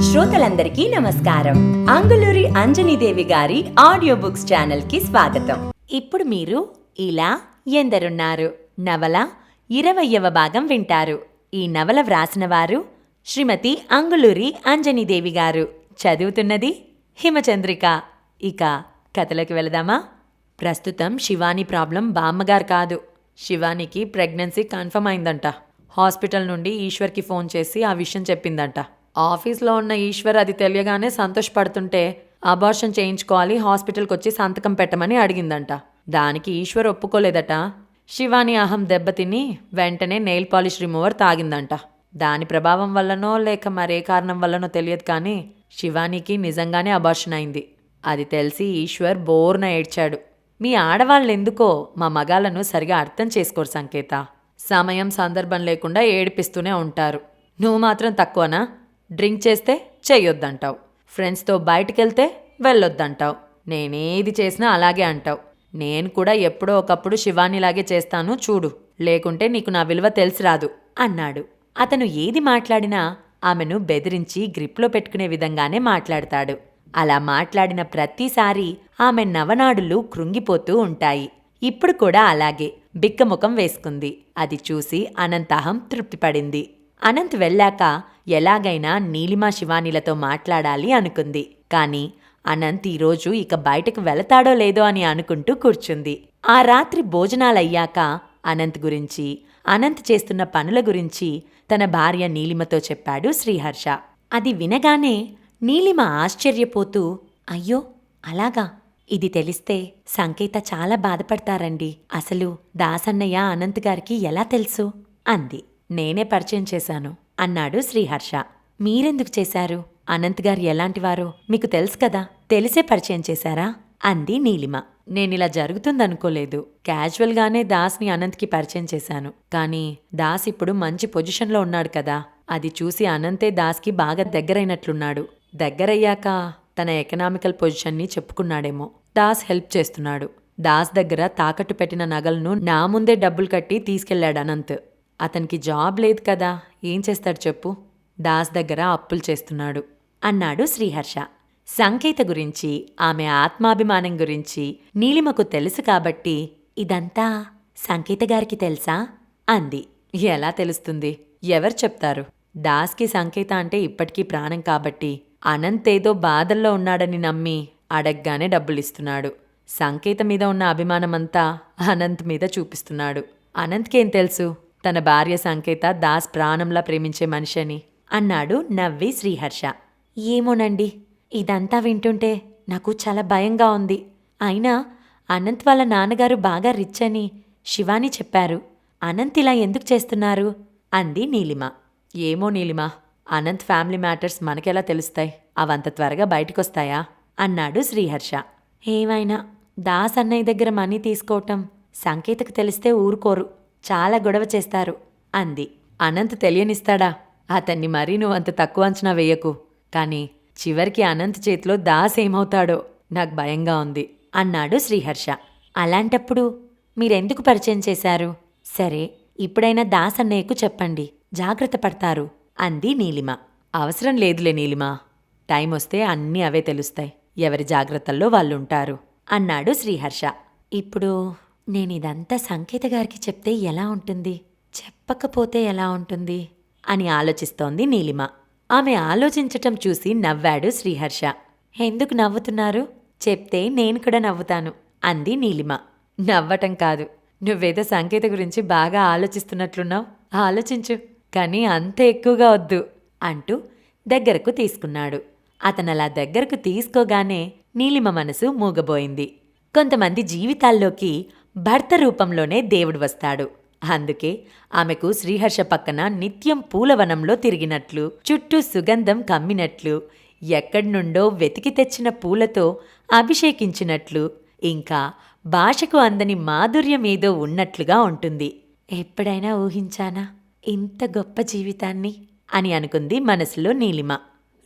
శ్రోతలందరికీ నమస్కారం. అంగులూరి అంజనీదేవి గారి ఆడియో బుక్స్ ఛానల్కి స్వాగతం. ఇప్పుడు మీరు ఇలా ఎందరున్నారు. నవల ఇరవయవ భాగం వింటారు. ఈ నవల వ్రాసిన వారు శ్రీమతి అంగులూరి అంజనీదేవి గారు. చదువుతున్నది హిమచంద్రిక. ఇక కథలోకి వెళదామా? ప్రస్తుతం శివాని ప్రాబ్లం బామ్మగారు కాదు. శివానికి ప్రెగ్నెన్సీ కన్ఫర్మ్ అయిందంట. హాస్పిటల్ నుండి ఈశ్వర్కి ఫోన్ చేసి ఆ విషయం చెప్పిందంట. ఆఫీస్లో ఉన్న ఈశ్వర్ అది తెలియగానే సంతోషపడుతుంటే అబార్షన్ చేయించుకోవాలి హాస్పిటల్కి వచ్చి సంతకం పెట్టమని అడిగిందంట. దానికి ఈశ్వర్ ఒప్పుకోలేదట. శివాని అహం దెబ్బతిని వెంటనే నెయిల్ పాలిష్ రిమూవర్ తాగిందంట. దాని ప్రభావం వల్లనో లేక మరే కారణం వల్లనో తెలియదు కానీ శివానికి నిజంగానే అబార్షన్ అయింది. అది తెలిసి ఈశ్వర్ బోర్న ఏడ్చాడు. మీ ఆడవాళ్ళెందుకో? మా మగాలను సరిగా అర్థం చేసుకోరు సంకేత. సమయం సందర్భం లేకుండా ఏడిపిస్తూనే ఉంటారు. నువ్వు మాత్రం తక్కువనా? డ్రింక్ చేస్తే చెయ్యొద్దంటావు. ఫ్రెండ్స్తో బయటకెళ్తే వెళ్ళొద్దంటావు. నేనేది చేసినా అలాగే అంటావు. నేను కూడా ఎప్పుడో ఒకప్పుడు శివానిలాగే చేస్తాను చూడు. లేకుంటే నీకు నా విలువ తెలిసి రాదు అన్నాడు. అతను ఏది మాట్లాడినా ఆమెను బెదిరించి గ్రిప్లో పెట్టుకునే విధంగానే మాట్లాడతాడు. అలా మాట్లాడిన ప్రతిసారి ఆమె నవనాడులు కృంగిపోతూ ఉంటాయి. ఇప్పుడు కూడా అలాగే బిక్కముఖం వేసుకుంది. అది చూసి అనంతహం తృప్తిపడింది. అనంత్ వెళ్ళాక ఎలాగైనా నీలిమా శివానీలతో మాట్లాడాలి అనుకుంది. కాని అనంత్ ఈరోజు ఇక బయటకు వెళతాడో లేదో అని అనుకుంటూ కూర్చుంది. ఆ రాత్రి భోజనాలయ్యాక అనంత్ గురించి అనంత్ చేస్తున్న పనుల గురించి తన భార్య నీలిమతో చెప్పాడు శ్రీహర్ష. అది వినగానే నీలిమ ఆశ్చర్యపోతూ అయ్యో అలాగా? ఇది తెలిస్తే సంకేత చాలా బాధపడతారండి. అసలు దాసన్నయ్య అనంత్ గారికి ఎలా తెలుసు? అంది. నేనే పరిచయం చేశాను అన్నాడు శ్రీహర్ష. మీరెందుకు చేశారు? అనంత్ గారు ఎలాంటివారో మీకు తెలుసు కదా తెలిసే పరిచయం చేశారా? అంది నీలిమ. నేనిలా జరుగుతుందనుకోలేదు. క్యాజువల్గానే దాస్ని అనంత్కి పరిచయం చేశాను. కానీ దాస్ ఇప్పుడు మంచి పొజిషన్లో ఉన్నాడు కదా. అది చూసి అనంతే దాస్కి బాగా దగ్గరైనట్లున్నాడు. దగ్గరయ్యాక తన ఎకనామికల్ పొజిషన్ని చెప్పుకున్నాడేమో. దాస్ హెల్ప్ చేస్తున్నాడు. దాస్ దగ్గర తాకట్టు పెట్టిన నగలను నా ముందే డబ్బులు కట్టి తీసుకెళ్ళాడు అనంత్. అతనికి జాబ్ లేదు కదా ఏం చేస్తాడు చెప్పు? దాస్ దగ్గర అప్పులు చేస్తున్నాడు అన్నాడు శ్రీహర్ష. సంకేత గురించి ఆమె ఆత్మాభిమానం గురించి నీలిమకు తెలుసు కాబట్టి ఇదంతా సంకేత గారికి తెలుసా? అంది. ఎలా తెలుస్తుంది? ఎవరు చెప్తారు? దాస్కి సంకేత అంటే ఇప్పటికీ ప్రాణం కాబట్టి అనంత్ ఏదో బాధల్లో ఉన్నాడని నమ్మి అడగ్గానే డబ్బులిస్తున్నాడు. సంకేత మీద ఉన్న అభిమానమంతా అనంత్ మీద చూపిస్తున్నాడు. అనంత్కేం తెలుసు? తన భార్య సంకేత దాస్ ప్రాణంలా ప్రేమించే మనిషి అని అన్నాడు నవ్వి శ్రీహర్ష. ఏమోనండి ఇదంతా వింటుంటే నాకు చాలా భయంగా ఉంది. అయినా అనంత్ వాళ్ళ నాన్నగారు బాగా రిచ్ అని శివాని చెప్పారు. అనంత్ ఇలా ఎందుకు చేస్తున్నారు? అంది నీలిమ. ఏమో నీలిమ అనంత్ ఫ్యామిలీ మ్యాటర్స్ మనకెలా తెలుస్తాయి? అవంత త్వరగా బయటకొస్తాయా? అన్నాడు శ్రీహర్ష. ఏమైనా దాస్ అన్నయ్య దగ్గర మనీ తీసుకోవటం సంకేతకు తెలిస్తే ఊరుకోరు. చాలా గొడవ చేస్తారు అంది. అనంత్ తెలియనిస్తాడా? అతన్ని మరీ నువ్వు అంత తక్కువ అంచనా వేయకు. కానీ చివరికి అనంత్ చేతిలో దాస్ ఏమవుతాడో నాకు భయంగా ఉంది అన్నాడు శ్రీహర్ష. అలాంటప్పుడు మీరెందుకు పరిచయం చేశారు? సరే ఇప్పుడైనా దాస్ అన్నయ్యకు చెప్పండి జాగ్రత్త పడతారు అంది నీలిమ. అవసరం లేదులే నీలిమ టైం వస్తే అన్నీ అవే తెలుస్తాయి ఎవరి జాగ్రత్తల్లో వాళ్ళుంటారు అన్నాడు శ్రీహర్ష. ఇప్పుడు నేనిదంతా సంకేత గారికి చెప్తే ఎలా ఉంటుంది? చెప్పకపోతే ఎలా ఉంటుంది? అని ఆలోచిస్తోంది నీలిమ. ఆమె ఆలోచించటం చూసి నవ్వాడు శ్రీహర్ష. ఎందుకు నవ్వుతున్నారు? చెప్తే నేను కూడా నవ్వుతాను అంది నీలిమ. నవ్వటం కాదు. నువ్వేదో సంకేత గురించి బాగా ఆలోచిస్తున్నట్లున్నావు. ఆలోచించు. కానీ అంత ఎక్కువగా వద్దు అంటూ దగ్గరకు తీసుకున్నాడు. అతనలా దగ్గరకు తీసుకోగానే నీలిమ మనసు మూగబోయింది. కొంతమంది జీవితాల్లోకి భర్త రూపంలోనే దేవుడు వస్తాడు. అందుకే ఆమెకు శ్రీహర్ష పక్కన నిత్యం పూలవనంలో తిరిగినట్లు చుట్టూ సుగంధం కమ్మినట్లు ఎక్కడి నుండో వెతికి తెచ్చిన పూలతో అభిషేకించినట్లు ఇంకా భాషకు అందని మాధుర్యమేదో ఉన్నట్లుగా ఉంటుంది. ఎప్పుడైనా ఊహించానా? ఇంత గొప్ప జీవితాన్ని? అని అనుకుంది మనసులో నీలిమ.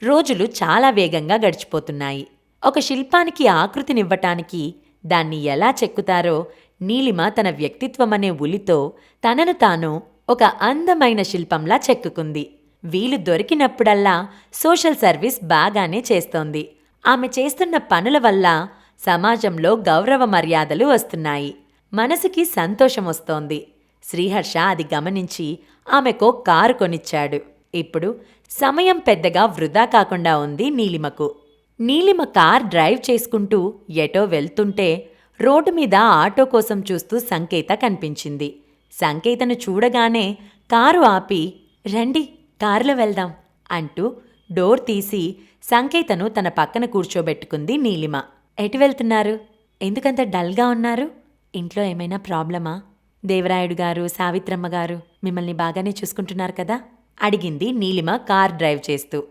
రోజులు చాలా వేగంగా గడిచిపోతున్నాయి. ఒక శిల్పానికి ఆకృతినివ్వటానికి దాన్ని ఎలా చెక్కుతారో నీలిమ తన వ్యక్తిత్వమనే ఉలితో తనను తాను ఒక అందమైన శిల్పంలా చెక్కుకుంది. వీలు దొరికినప్పుడల్లా సోషల్ సర్వీస్ బాగానే చేస్తోంది. ఆమె చేస్తున్న పనుల వల్ల సమాజంలో గౌరవ మర్యాదలు వస్తున్నాయి. మనసుకి సంతోషం వస్తోంది. శ్రీహర్ష అది గమనించి ఆమెకో కారు కొనిచ్చాడు. ఇప్పుడు సమయం పెద్దగా వృధా కాకుండా ఉంది నీలిమకు. నీలిమ కార్ డ్రైవ్ చేసుకుంటూ ఎటో వెళ్తుంటే రోడ్డు మీద ఆటో కోసం చూస్తూ సంకేత కనిపించింది. సంకేతను చూడగానే కారు ఆపి రండి కారులో వెళ్దాం అంటూ డోర్ తీసి సంకేతను తన పక్కన కూర్చోబెట్టుకుంది నీలిమ. ఎటు వెళ్తున్నారు? ఎందుకంత డల్గా ఉన్నారు? ఇంట్లో ఏమైనా ప్రాబ్లమా? దేవరాయుడు గారు సావిత్రమ్మ గారు మిమ్మల్ని బాగానే చూసుకుంటున్నారు కదా? అడిగింది నీలిమ కార్ డ్రైవ్ చేస్తూ.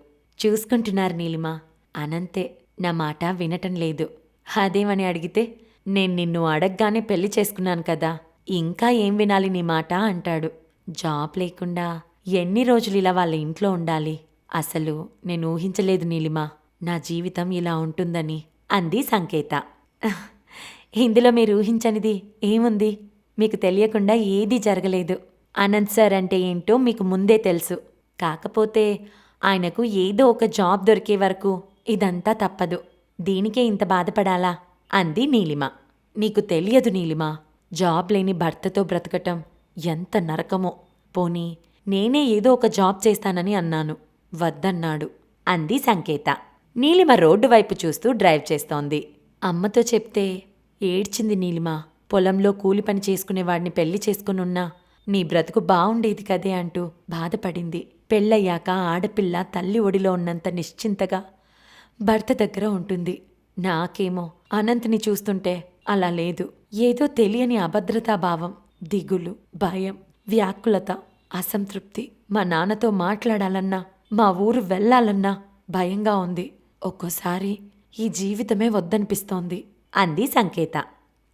చూసుకుంటున్నారు నీలిమ. అనంతే. నా మాట వినటం లేదు. అదేమని అడిగితే నేను నిన్ను అడగగానే పెళ్ళి చేసుకున్నాను కదా. ఇంకా ఏం వినాలి నీ మాట అంటాడు. జాబ్ లేకుండా ఎన్ని రోజులు ఇలా వాళ్ళ ఇంట్లో ఉండాలి? అసలు నేను ఊహించలేదు నీలిమా. నా జీవితం ఇలా ఉంటుందని అంది సంకేత. ఇందులో మీరు ఊహించనిది ఏముంది? మీకు తెలియకుండా ఏదీ జరగలేదు. అనంత్ సార్ అంటే ఏంటో మీకు ముందే తెలుసు. కాకపోతే ఆయనకు ఏదో ఒక జాబ్ దొరికే వరకు ఇదంతా తప్పదు. దీనికే ఇంత బాధపడాలా? అంది నీలిమ. నీకు తెలియదు నీలిమ జాబ్ లేని భర్తతో బ్రతకటం ఎంత నరకమో. పోనీ నేనే ఏదో ఒక జాబ్ చేస్తానని అన్నాను. వద్దన్నాడు అంది సంకేత. నీలిమ రోడ్డు వైపు చూస్తూ డ్రైవ్ చేస్తోంది. అమ్మతో చెప్తే ఏడ్చింది నీలిమ. పొలంలో కూలి పని చేసుకునేవాడిని పెళ్ళి చేసుకునున్నా నీ బ్రతుకు బావుండేది కదే అంటూ బాధపడింది. పెళ్ళయ్యాక ఆడపిల్ల తల్లి ఒడిలో ఉన్నంత నిశ్చింతగా భర్త దగ్గర ఉంటుంది. నాకేమో అనంత్ని చూస్తుంటే అలా లేదు. ఏదో తెలియని అభద్రతా భావం దిగులు భయం వ్యాకులత అసంతృప్తి. మా నాన్నతో మాట్లాడాలన్నా మా ఊరు వెళ్ళాలన్నా భయంగా ఉంది. ఒక్కోసారి ఈ జీవితమే వద్దనిపిస్తోంది అంది సంకేత.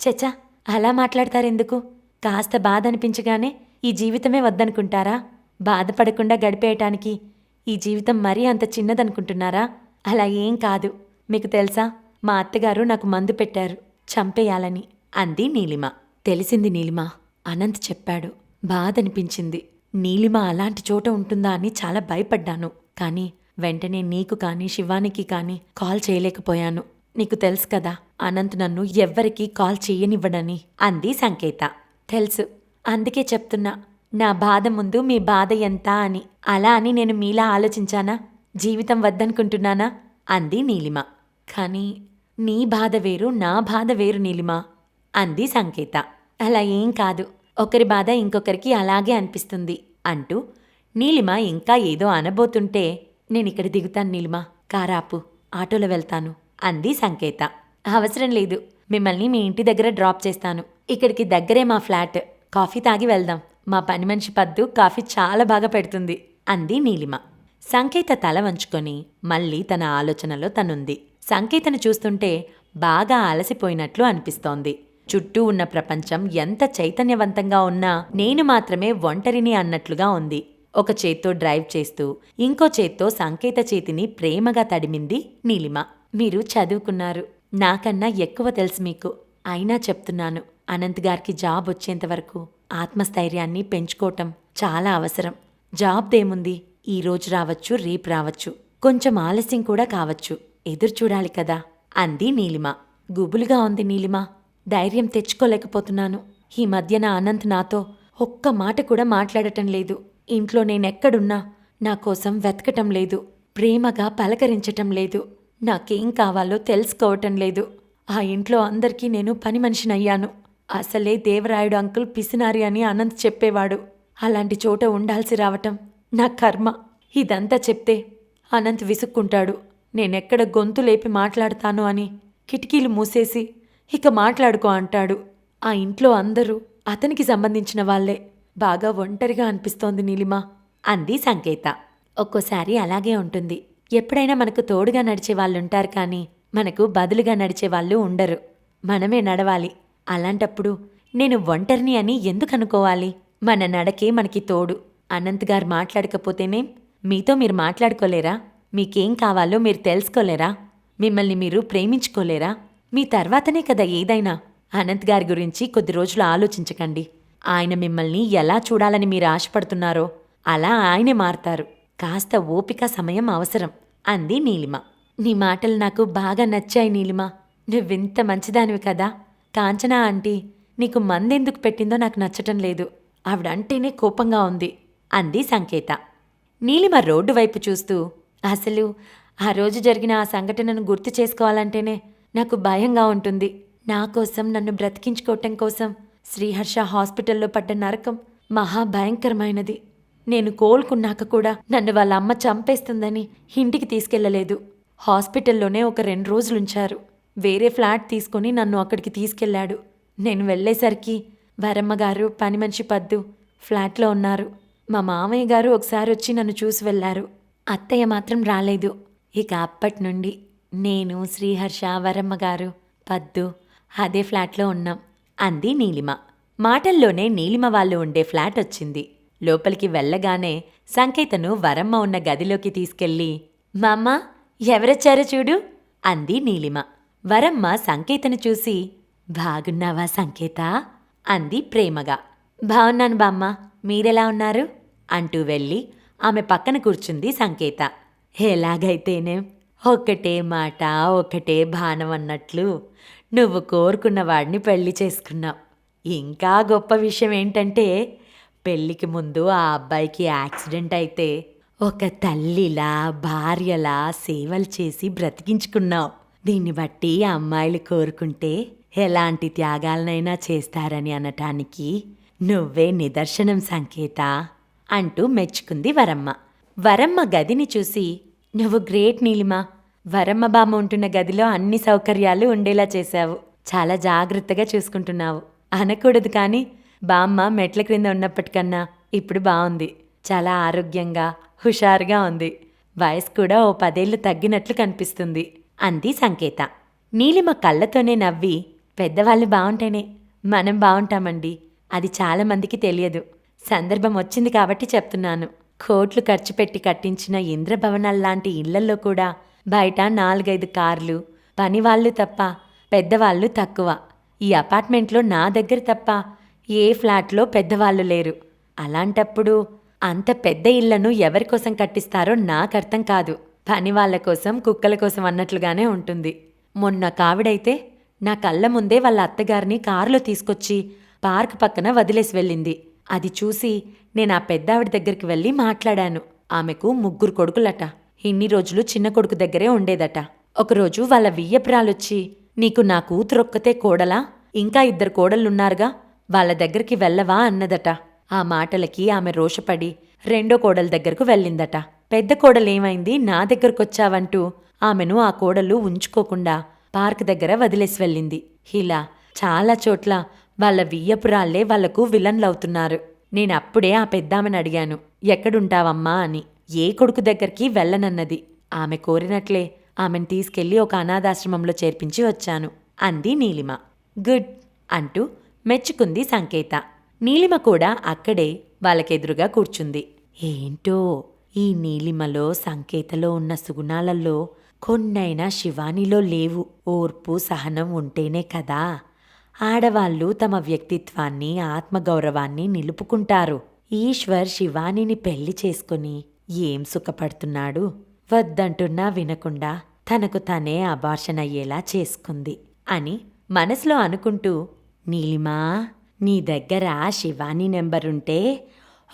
చచా అలా మాట్లాడతారెందుకు? కాస్త బాధ అనిపించగానే ఈ జీవితమే వద్దనుకుంటారా? బాధపడకుండా గడిపేయటానికి ఈ జీవితం మరీ అంత చిన్నదనుకుంటున్నారా? అలా ఏం కాదు. మీకు తెలుసా? మా అత్తగారు నాకు మందు పెట్టారు. చంపేయాలని అంది నీలిమ. తెలిసింది నీలిమ. అనంత్ చెప్పాడు. బాధ అనిపించింది నీలిమ అలాంటి చోట ఉంటుందా అని చాలా భయపడ్డాను. కానీ వెంటనే నీకు కానీ శివానికి కానీ కాల్ చేయలేకపోయాను. నీకు తెలుసు కదా అనంత్ నన్ను ఎవ్వరికీ కాల్ చెయ్యనివ్వడని అంది సంకేత. తెలుసు. అందుకే చెప్తున్నా నా బాధ ముందు మీ బాధ ఎంత అని. అలా అని నేను మీలా ఆలోచించానా? జీవితం వద్దనుకుంటున్నానా? అంది నీలిమ. కానీ నీ బాధ వేరు నా బాధ వేరు నీలిమా అంది సంకేత. అలా ఏం కాదు. ఒకరి బాధ ఇంకొకరికి అలాగే అనిపిస్తుంది అంటూ నీలిమ ఇంకా ఏదో అనబోతుంటే నేనిక్కడ దిగుతాను నీలిమ కారాపు ఆటోలో వెళ్తాను అంది సంకేత. అవసరం లేదు మిమ్మల్ని మీ ఇంటి దగ్గర డ్రాప్ చేస్తాను. ఇక్కడికి దగ్గరే మా ఫ్లాట్. కాఫీ తాగి వెళ్దాం. మా పని మనిషి పద్దు కాఫీ చాలా బాగా పెడుతుంది అంది నీలిమ. సంకేత తల వంచుకొని మళ్ళీ తన ఆలోచనలో తనుంది. సంకేతను చూస్తుంటే బాగా అలసిపోయినట్లు అనిపిస్తోంది. చుట్టూ ఉన్న ప్రపంచం ఎంత చైతన్యవంతంగా ఉన్నా నేను మాత్రమే ఒంటరిని అన్నట్లుగా ఉంది. ఒక చేత్తో డ్రైవ్ చేస్తూ ఇంకో చేత్తో సంకేత చేతిని ప్రేమగా తడిమింది నీలిమ. మీరు చదువుకున్నారు. నాకన్నా ఎక్కువ తెలుసు మీకు. అయినా చెప్తున్నాను. అనంత్ గారికి జాబ్ వచ్చేంత వరకు ఆత్మస్థైర్యాన్ని పెంచుకోవటం చాలా అవసరం. జాబ్దేముంది? ఈ రోజు రావచ్చు రేపు రావచ్చు. కొంచెం ఆలస్యం కూడా కావచ్చు. ఎదురు చూడాలి కదా అంది నీలిమ. గుబులుగా ఉంది నీలిమ. ధైర్యం తెచ్చుకోలేకపోతున్నాను. ఈ మధ్యన అనంత్ నాతో ఒక్క మాట కూడా మాట్లాడటం లేదు. ఇంట్లో నేనెక్కడున్నా నా కోసం వెతకటం లేదు. ప్రేమగా పలకరించటం లేదు. నాకేం కావాలో తెలుసుకోవటం లేదు. ఆ ఇంట్లో అందరికీ నేను పని మనిషినయ్యాను. అసలే దేవరాయుడు అంకుల్ పిసినారి అని అనంత్ చెప్పేవాడు. అలాంటి చోట ఉండాల్సి రావటం నా కర్మ. ఇదంతా చెప్తే అనంత్ విసుక్కుంటాడు. నేనెక్కడ గొంతు లేపి మాట్లాడతాను అని కిటికీలు మూసేసి ఇక మాట్లాడుకో అంటాడు. ఆ ఇంట్లో అందరూ అతనికి సంబంధించిన వాళ్ళే బాగా ఒంటరిగా అనిపిస్తోంది నీలిమ అంది సంకేత. ఒక్కోసారి అలాగే ఉంటుంది. ఎప్పుడైనా మనకు తోడుగా నడిచే వాళ్ళుంటారు కానీ మనకు బదులుగా నడిచే వాళ్ళు ఉండరు. మనమే నడవాలి. అలాంటప్పుడు నేను ఒంటరిని అని ఎందుకు అనుకోవాలి? మన నడకే మనకి తోడు. అనంత్ గారు మాట్లాడకపోతేనేం? మీతో మీరు మాట్లాడుకోలేరా? మీకేం కావాలో మీరు తెలుసుకోలేరా? మిమ్మల్ని మీరు ప్రేమించుకోలేరా? మీ తర్వాతనే కదా ఏదైనా? అనంత్ గారి గురించి కొద్ది రోజులు ఆలోచించకండి. ఆయన మిమ్మల్ని ఎలా చూడాలని మీరు ఆశపడుతున్నారో అలా ఆయనే మారతారు. కాస్త ఓపిక సమయం అవసరం అంది నీలిమ. నీ మాటలు నాకు బాగా నచ్చాయి నీలిమ. నువ్వింత మంచిదానివి కదా. కాంచనా ఆంటీ నీకు మందెందుకు పెట్టిందో నాకు నచ్చటం లేదు. ఆవిడంటేనే కోపంగా ఉంది అంది సంకేత. నీలిమ రోడ్డు వైపు చూస్తూ అసలు ఆ రోజు జరిగిన ఆ సంఘటనను గుర్తు చేసుకోవాలంటేనే నాకు భయంగా ఉంటుంది. నా కోసం నన్ను బ్రతికించుకోవటం కోసం శ్రీహర్ష హాస్పిటల్లో పడ్డ నరకం మహా భయంకరమైనది నేను కోలుకున్నాక కూడా నన్ను వాళ్ళ అమ్మ చంపేస్తుందని ఇంటికి తీసుకెళ్ళలేదు. హాస్పిటల్లోనే ఒక రెండు రోజులుంచారు. వేరే ఫ్లాట్ తీసుకుని నన్ను అక్కడికి తీసుకెళ్ళాడు. నేను వెళ్ళేసరికి వరమ్మగారు పని మనిషి పద్దు ఫ్లాట్లో ఉన్నారు. మా మామయ్య గారు ఒకసారి వచ్చి నన్ను చూసి వెళ్ళారు. అత్తయ్య మాత్రం రాలేదు. ఇక అప్పటి నుండి నేను శ్రీహర్ష వరమ్మ గారు పద్దు అదే ఫ్లాట్లో ఉన్నాం. అంది నీలిమ. మాటల్లోనే నీలిమ వాళ్ళు ఉండే ఫ్లాట్ వచ్చింది. లోపలికి వెళ్ళగానే సంకేతను వరమ్మ ఉన్న గదిలోకి తీసుకెళ్ళి మామ్మ ఎవరొచ్చారో చూడు? అంది నీలిమ. వరమ్మ సంకేతను చూసి బాగున్నావా సంకేత? అంది ప్రేమగా. బావున్నాను బామ్మ. మీరెలా ఉన్నారు? అంటూ వెళ్ళి ఆమె పక్కన కూర్చుంది సంకేత. ఎలాగైతేనే? ఒకటే మాట ఒకటే బాణం అన్నట్లు. నువ్వు కోరుకున్న వాడిని పెళ్ళి చేసుకున్నావు. ఇంకా గొప్ప విషయం ఏంటంటే పెళ్ళికి ముందు ఆ అబ్బాయికి యాక్సిడెంట్ అయితే ఒక తల్లిలా భార్యలా సేవలు చేసి బ్రతికించుకున్నావు. దీన్ని బట్టి అమ్మాయిలు కోరుకుంటే ఎలాంటి త్యాగాలనైనా చేస్తారని అనటానికి నువ్వే నిదర్శనం సంకేత. అంటూ మెచ్చుకుంది వరమ్మ. వరమ్మ గదిని చూసి నువ్వు గ్రేట్ నీలిమా. వరమ్మ బామ్మ ఉంటున్న గదిలో అన్ని సౌకర్యాలు ఉండేలా చేశావు. చాలా జాగ్రత్తగా చూసుకుంటున్నావు. అనకూడదు కానీ బామ్మ మెట్ల క్రింద ఉన్నప్పటికన్నా ఇప్పుడు బాగుంది చాలా ఆరోగ్యంగా హుషారుగా ఉంది. వయసు కూడా ఓ పదేళ్ళు తగ్గినట్లు కనిపిస్తుంది అంది సంకేత. నీలిమ కళ్ళతోనే నవ్వి పెద్దవాళ్ళు బాగుంటేనే మనం బాగుంటామండి అది చాలా మందికి తెలియదు. సందర్భం వచ్చింది కాబట్టి చెప్తున్నాను. కోట్లు ఖర్చు పెట్టి కట్టించిన ఇంద్రభవనాల్లాంటి ఇళ్ళల్లో కూడా బయట నాలుగైదు కార్లు పనివాళ్ళు తప్ప పెద్దవాళ్ళు తక్కువ. ఈ అపార్ట్మెంట్లో నా దగ్గర తప్ప ఏ ఫ్లాట్లో పెద్దవాళ్ళు లేరు. అలాంటప్పుడు అంత పెద్ద ఇళ్ళను ఎవరి కోసం కట్టిస్తారో నాకు అర్థం కాదు. పని వాళ్ళ కోసం కుక్కల కోసం అన్నట్లుగానే ఉంటుంది. మొన్న కావిడైతే నా కళ్ళ ముందే వాళ్ళ అత్తగారిని కారులో తీసుకొచ్చి పార్క్ పక్కన వదిలేసి వెళ్ళింది. అది చూసి నేను ఆ పెద్దావిడ దగ్గరికి వెళ్ళి మాట్లాడాను. ఆమెకు ముగ్గురు కొడుకులట. ఇన్ని రోజులు చిన్న కొడుకు దగ్గరే ఉండేదట. ఒకరోజు వాళ్ళ వియ్యపురాలొచ్చి నీకు నా కూతురొక్కతే కోడలా? ఇంకా ఇద్దరు కోడళ్ళున్నారుగా? వాళ్ళ దగ్గరికి వెళ్ళవా? అన్నదట. ఆ మాటలకి ఆమె రోషపడి రెండో కోడల దగ్గరకు వెళ్ళిందట. పెద్ద కోడలేమైంది? నా దగ్గరకొచ్చావంటూ. ఆమెను ఆ కోడలు ఉంచుకోకుండా పార్క్ దగ్గర వదిలేసి వెళ్ళింది. ఇలా చాలా చోట్ల వాళ్ళ వియ్యపురాళ్ళే వాళ్ళకు విలన్లవుతున్నారు. నేనప్పుడే ఆ పెద్దామని అడిగాను ఎక్కడుంటావమ్మా? అని. ఏ కొడుకు దగ్గరికి వెళ్ళనన్నది. ఆమె కోరినట్లే. ఆమెను తీసుకెళ్ళి ఒక అనాథాశ్రమంలో చేర్పించి వచ్చాను అంది నీలిమ. గుడ్ అంటూ మెచ్చుకుంది సంకేత. నీలిమ కూడా అక్కడే వాళ్ళకెదురుగా కూర్చుంది. ఏంటో ఈ నీలిమలో సంకేతలో ఉన్న సుగుణాలలో కొన్నైనా శివానిలో లేవు. ఓర్పు సహనం ఉంటేనే కదా. ఆడవాళ్ళు తమ వ్యక్తిత్వాన్ని ఆత్మగౌరవాన్ని నిలుపుకుంటారు. ఈశ్వర్ శివానిని పెళ్ళి చేసుకుని ఏం సుఖపడుతున్నాడు? వద్దంటున్నా వినకుండా తనకు తనే అబార్షన్ అయ్యేలా చేసుకుంది అని మనసులో అనుకుంటూ నీలిమా నీ దగ్గర శివాని నెంబరుంటే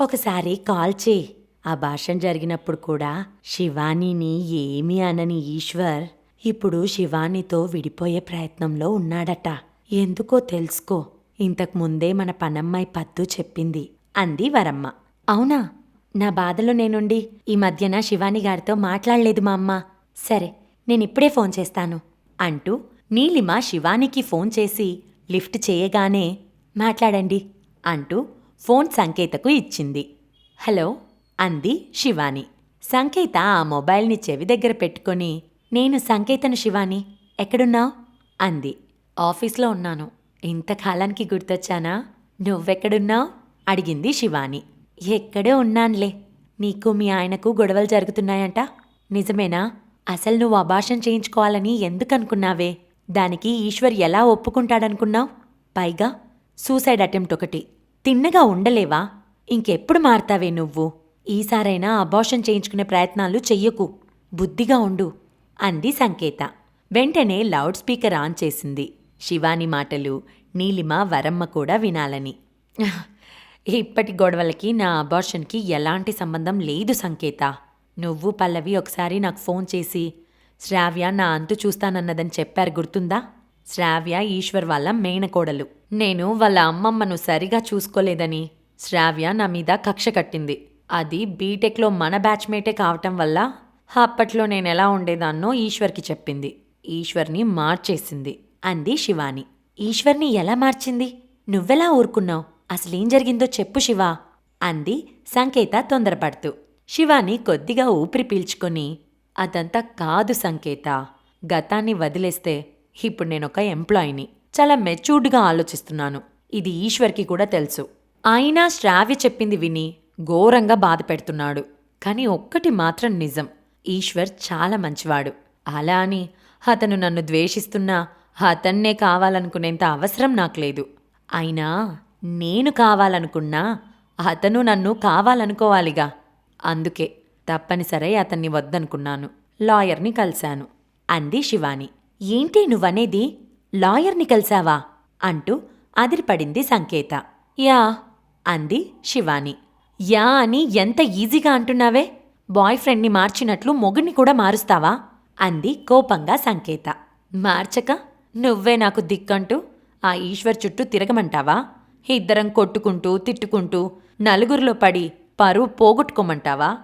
ఒకసారి కాల్ చేయి. అబార్షన్ జరిగినప్పుడు కూడా శివానీని ఏమీ అనని ఈశ్వర్ ఇప్పుడు శివానితో విడిపోయే ప్రయత్నంలో ఉన్నాడట. ఎందుకో తెలుసుకో ఇంతకు ముందే మన పనమ్మాయి పద్దు చెప్పింది అంది వరమ్మ. అవునా? నా బాధలో నేనుండి ఈ మధ్యన శివాని గారితో మాట్లాడలేదు మా అమ్మ. సరే నేనిప్పుడే ఫోన్ చేస్తాను అంటూ నీలిమ శివానికి ఫోన్ చేసి లిఫ్ట్ చేయగానే మాట్లాడండి అంటూ ఫోన్ సంకేతకు ఇచ్చింది. హలో అంది శివాని. సంకేత ఆ మొబైల్ని చెవి దగ్గర పెట్టుకొని నేను సంకేతను శివాని ఎక్కడున్నావు? అంది. ఆఫీస్లో ఉన్నాను. ఇంతకాలానికి గుర్తొచ్చానా? నువ్వెక్కడున్నావు అడిగింది శివాని. ఎక్కడే ఉన్నాన్లే. నీకు మీ ఆయనకు గొడవలు జరుగుతున్నాయంట. నిజమేనా? అసలు నువ్వు అభాషణ చేయించుకోవాలని ఎందుకనుకున్నావే? దానికి ఈశ్వర్ ఎలా ఒప్పుకుంటాడనుకున్నావు? పైగా సూసైడ్ అటెంప్ట్ ఒకటి. తిన్నగా ఉండలేవా? ఇంకెప్పుడు మారతావే నువ్వు? ఈసారైనా అబార్షన్ చేయించుకునే ప్రయత్నాలు చెయ్యకు. బుద్ధిగా ఉండు అంది సంకేత. వెంటనే లౌడ్ స్పీకర్ ఆన్ చేసింది. శివాని మాటలు నీలిమ వరమ్మ కూడా వినాలని. ఇప్పటి గొడవలకి నా అబార్షన్కి ఎలాంటి సంబంధం లేదు సంకేత. నువ్వు పల్లవి ఒకసారి నాకు ఫోన్ చేసి శ్రావ్య నా అంతు చూస్తానన్నదని చెప్పారు గుర్తుందా? శ్రావ్య ఈశ్వర్ వాళ్ళ మేనకోడలు. నేను వాళ్ళ అమ్మమ్మను సరిగా చూసుకోలేదని శ్రావ్య నా మీద కక్ష కట్టింది. అది బీటెక్లో మన బ్యాచ్మేటే కావటం వల్ల అప్పట్లో నేను ఎలా ఉండేదాన్నో ఈశ్వర్కి చెప్పింది. ఈశ్వర్ని మార్చేసింది. అంది శివాని. ఈశ్వర్ని ఎలా మార్చింది? నువ్వెలా ఊరుకున్నావు? అసలేం జరిగిందో చెప్పు శివా అంది సంకేత తొందరపడుతూ. శివాని కొద్దిగా ఊపిరి పీల్చుకొని అదంతా కాదు సంకేత గతాన్ని వదిలేస్తే ఇప్పుడు నేనొక ఎంప్లాయీని. చాలా మెచ్యూర్డ్గా ఆలోచిస్తున్నాను. ఇది ఈశ్వర్కి కూడా తెలుసు. అయినా శ్రావ్య చెప్పింది విని ఘోరంగా బాధ పెడుతున్నాడు. కానీ ఒక్కటి మాత్రం నిజం ఈశ్వర్ చాలా మంచివాడు. అలా అని అతను నన్ను ద్వేషిస్తున్నా అతన్నే కావాలనుకునేంత అవసరం నాకు లేదు. అయినా నేను కావాలనుకున్నా అతను నన్ను కావాలనుకోవాలిగా. అందుకే తప్పనిసరి అతన్ని వద్దనుకున్నాను. లాయర్ని కలిశాను. అంది శివాని. ఏంటి నువ్వనేది? లాయర్ని కలిశావా? అంటూ అదిరిపడింది సంకేత. యా అంది శివాని. యా అని ఎంత ఈజీగా అంటున్నావే? బాయ్ ఫ్రెండ్ని మార్చినట్లు మొగుణ్ణి కూడా మారుస్తావా? అంది కోపంగా సంకేత. మార్చక? నువ్వే నాకు దిక్కంటూ ఆ ఈశ్వర్ చుట్టూ తిరగమంటావా? ఇద్దరం కొట్టుకుంటూ తిట్టుకుంటూ నలుగురిలో పడి పరువు పోగొట్టుకోమంటావా?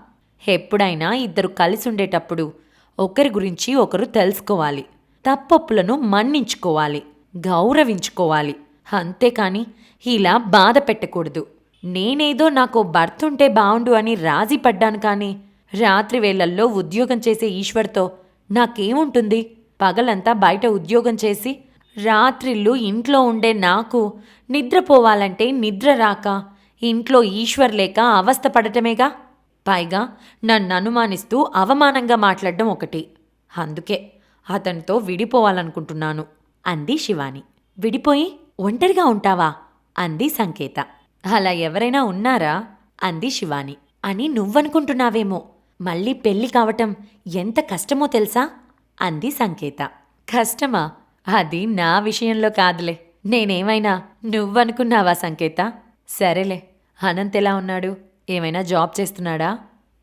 ఎప్పుడైనా ఇద్దరు కలిసి ఉండేటప్పుడు ఒకరి గురించి ఒకరు తెలుసుకోవాలి. తప్పప్పులను మన్నించుకోవాలి గౌరవించుకోవాలి. అంతేకాని ఇలా బాధ పెట్టకూడదు. నేనేదో నాకు భర్త ఉంటే బావుండు అని రాజీ పడ్డాను కానీ రాత్రి వేళల్లో ఉద్యోగం చేసే ఈశ్వర్తో నాకేముంటుంది? పగలంతా బయట ఉద్యోగం చేసి రాత్రిళ్ళు ఇంట్లో ఉండే నాకు నిద్రపోవాలంటే నిద్ర రాక ఇంట్లో ఈశ్వర్ లేక అవస్థ పడటమేగా? పైగా నన్ను అనుమానిస్తూ అవమానంగా మాట్లాడడం ఒకటి. అందుకే అతనితో విడిపోవాలనుకుంటున్నాను అంది శివాని. విడిపోయి ఒంటరిగా ఉంటావా? అంది సంకేత. అలా ఎవరైనా ఉన్నారా? అంది శివాని. అని నువ్వనుకుంటున్నావేమో. మళ్ళీ పెళ్ళి కావటం ఎంత కష్టమో తెలుసా? అంది సంకేత. కష్టమా? అది నా విషయంలో కాదులే. నేనేమైనా నువ్వనుకున్నావా సంకేత? సరేలే. అనంత్ ఎలా ఉన్నాడు? ఏమైనా జాబ్ చేస్తున్నాడా?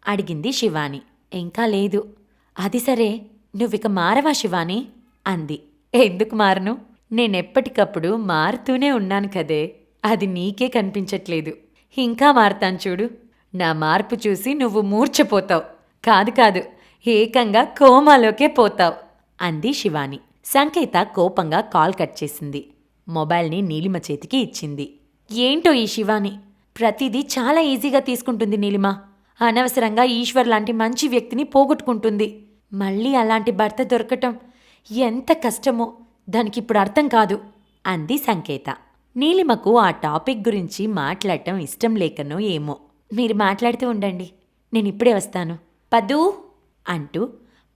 అడిగింది శివాని. ఇంకా లేదు. అది సరే. నువ్విక మారవా శివాని? అంది. ఎందుకు మారను? నేనెప్పటికప్పుడు మారుతూనే ఉన్నాను కదే. అది నీకే కనిపించట్లేదు. ఇంకా మారతాను చూడు. నా మార్పు చూసి నువ్వు మూర్ఛపోతావు. కాదు కాదు. ఏకంగా కోమాలోకే పోతావు అంది శివాని. సంకేత కోపంగా కాల్ కట్ చేసింది. మొబైల్ని నీలిమ చేతికి ఇచ్చింది. ఏంటో ఈ శివాని? ప్రతిదీ చాలా ఈజీగా తీసుకుంటుంది నీలిమ. అనవసరంగా ఈశ్వర్ లాంటి మంచి వ్యక్తిని పోగొట్టుకుంటుంది. మళ్ళీ అలాంటి భర్త దొరకటం ఎంత కష్టమో దానికిప్పుడు అర్థం కాదు అంది సంకేత. నీలిమకు ఆ టాపిక్ గురించి మాట్లాడటం ఇష్టం లేకనో ఏమో. మీరు మాట్లాడుతూ ఉండండి. నేను ఇప్పుడే వస్తాను. పదూ? అంటూ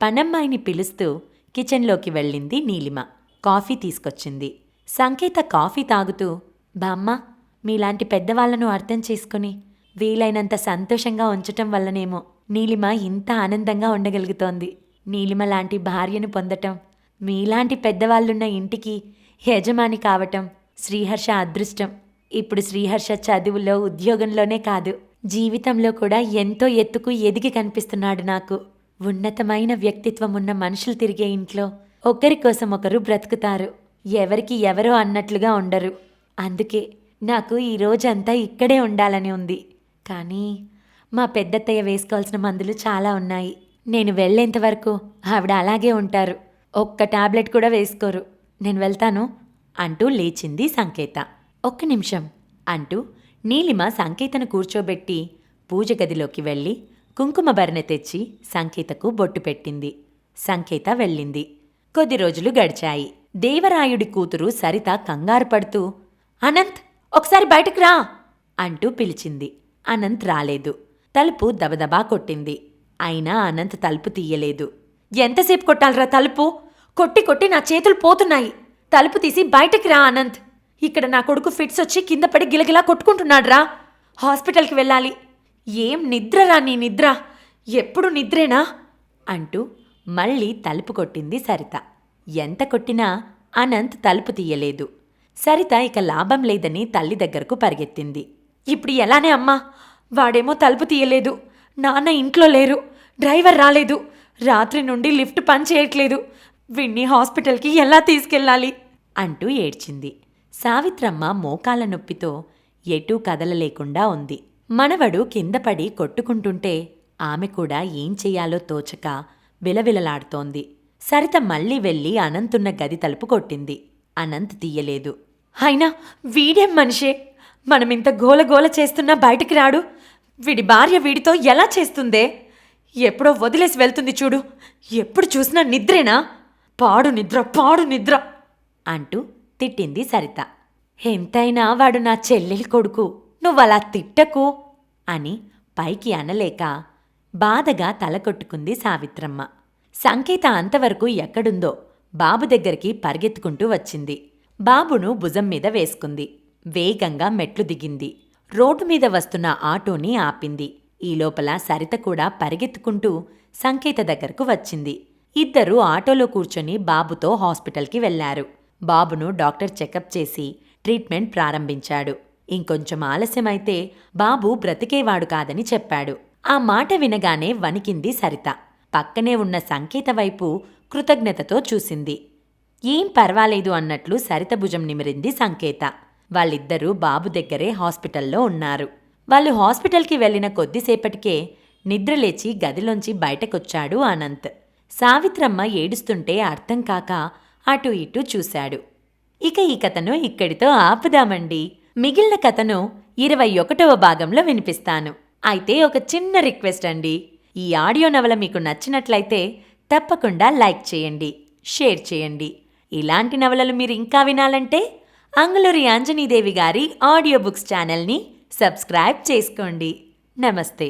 పనమ్మాయిని పిలుస్తూ కిచెన్లోకి వెళ్ళింది నీలిమ. కాఫీ తీసుకొచ్చింది. సంకేత కాఫీ తాగుతూ బామ్మ మీలాంటి పెద్దవాళ్ళను అర్థం చేసుకుని వీలైనంత సంతోషంగా ఉంచటం వల్లనేమో నీలిమ ఇంత ఆనందంగా ఉండగలుగుతోంది. నీలిమ లాంటి భార్యను పొందటం మీలాంటి పెద్దవాళ్ళున్న ఇంటికి యజమాని కావటం శ్రీహర్ష అదృష్టం. ఇప్పుడు శ్రీహర్ష చదువులో ఉద్యోగంలోనే కాదు జీవితంలో కూడా ఎంతో ఎత్తుకు ఎదిగి కనిపిస్తున్నాడు నాకు. ఉన్నతమైన వ్యక్తిత్వం ఉన్న మనుషులు తిరిగే ఇంట్లో ఒకరి కోసం ఒకరు బ్రతుకుతారు. ఎవరికి ఎవరో అన్నట్లుగా ఉండరు. అందుకే నాకు ఈ రోజంతా ఇక్కడే ఉండాలని ఉంది. కానీ మా పెద్దత్తయ్య వేసుకోవాల్సిన మందులు చాలా ఉన్నాయి. నేను వెళ్ళేంత వరకు ఆవిడ అలాగే ఉంటారు. ఒక్క టాబ్లెట్ కూడా వేసుకోరు. నేను వెళ్తాను అంటూ లేచింది సంకేత. ఒక్క నిమిషం అంటూ నీలిమ సంకేతను కూర్చోబెట్టి పూజ గదిలోకి వెళ్ళి కుంకుమ భరణె తెచ్చి సంకేతకు బొట్టు పెట్టింది. సంకేత వెళ్ళింది. కొద్ది రోజులు గడిచాయి. దేవరాయుడి కూతురు సరిత కంగారు పడుతూ అనంత్ ఒకసారి బయటకు రా! అంటూ పిలిచింది. అనంత్ రాలేదు. తలుపు దబదబా కొట్టింది. అయినా అనంత్ తలుపు తీయలేదు. ఎంతసేపు కొట్టాలరా తలుపు? కొట్టి కొట్టి నా చేతులు పోతున్నాయి. తలుపు తీసి బయటకి రా అనంత్. ఇక్కడ నా కొడుకు ఫిట్స్ వచ్చి కింద పడి గిలగిలా కొట్టుకుంటున్నాడ్రా. హాస్పిటల్కి వెళ్ళాలి. ఏం నిద్రరా నీ నిద్ర? ఎప్పుడు నిద్రేనా? అంటూ మళ్ళీ తలుపు కొట్టింది సరిత. ఎంత కొట్టినా అనంత్ తలుపు తీయలేదు. సరిత ఇక లాభం లేదని తల్లి దగ్గరకు పరిగెత్తింది. ఇప్పుడు ఎలానే అమ్మా వాడేమో తలుపు తీయలేదు. నాన్న ఇంట్లో లేరు డ్రైవర్ రాలేదు. రాత్రి నుండి లిఫ్ట్ పని చేయట్లేదు. విన్ని హాస్పిటల్కి ఎలా తీసుకెళ్ళాలి? అంటూ ఏడ్చింది. సావిత్రమ్మ మోకాల నొప్పితో ఎటూ కదలలేకుండా ఉంది. మనవడు కిందపడి కొట్టుకుంటుంటే ఆమె కూడా ఏం చెయ్యాలో తోచక విలవిలలాడుతోంది. సరిత మళ్ళీ వెళ్ళి అనంతున్న గది తలుపు కొట్టింది. అనంత్ తీయలేదు. అయినా వీడేం మనిషే? మనమింత గోలగోల చేస్తున్నా బయటికి రాడు. వీడి భార్య వీడితో ఎలా చేస్తుందే? ఎప్పుడో వదిలేసి వెళ్తుంది చూడు. ఎప్పుడు చూసినా నిద్రేనా? పాడు నిద్ర పాడు నిద్ర అంటూ తిట్టింది సరిత. ఎంతైనా వాడు నా చెల్లెలి కొడుకు. నువ్వలా తిట్టకు అని పైకి అనలేక బాధగా తల కొట్టుకుంది సావిత్రమ్మ. సంకేత అంతవరకు ఎక్కడుందో బాబు దగ్గరికి పరిగెత్తుకుంటూ వచ్చింది. బాబును భుజం మీద వేసుకుంది. వేగంగా మెట్లు దిగింది. రోడ్డు మీద వస్తున్న ఆటోని ఆపింది. ఈ లోపల సరిత కూడా పరిగెత్తుకుంటూ సంకేత దగ్గరకు వచ్చింది. ఇద్దరూ ఆటోలో కూర్చొని బాబుతో హాస్పిటల్కి వెళ్ళారు బాబును డాక్టర్ చెకప్ చేసి ట్రీట్మెంట్ ప్రారంభించాడు. ఇంకొంచెం ఆలస్యమైతే బాబు బ్రతికేవాడు కాదని చెప్పాడు. ఆ మాట వినగానే వణికింది సరిత. పక్కనే ఉన్న సంకేత వైపు కృతజ్ఞతతో చూసింది. ఏం పర్వాలేదు అన్నట్లు సరిత భుజం నిమిరింది సంకేత. వాళ్ళిద్దరూ బాబు దగ్గరే హాస్పిటల్లో ఉన్నారు. వాళ్ళు హాస్పిటల్కి వెళ్ళిన కొద్దిసేపటికే నిద్రలేచి గదిలోంచి బయటకొచ్చాడు అనంత్. సావిత్రమ్మ ఏడుస్తుంటే అర్థం కాక అటు ఇటు చూశాడు. ఇక ఈ కథను ఇక్కడితో ఆపుదామండి. మిగిలిన కథను ఇరవై ఒకటవ భాగంలో వినిపిస్తాను. అయితే ఒక చిన్న రిక్వెస్ట్ అండి. ఈ ఆడియో నవల మీకు నచ్చినట్లయితే తప్పకుండా లైక్ చేయండి షేర్ చేయండి. ఇలాంటి నవలలు మీరు ఇంకా వినాలంటే అంగులూరి ఆంజనీదేవి గారి ఆడియో బుక్స్ ఛానల్ని సబ్స్క్రైబ్ చేసుకోండి. నమస్తే.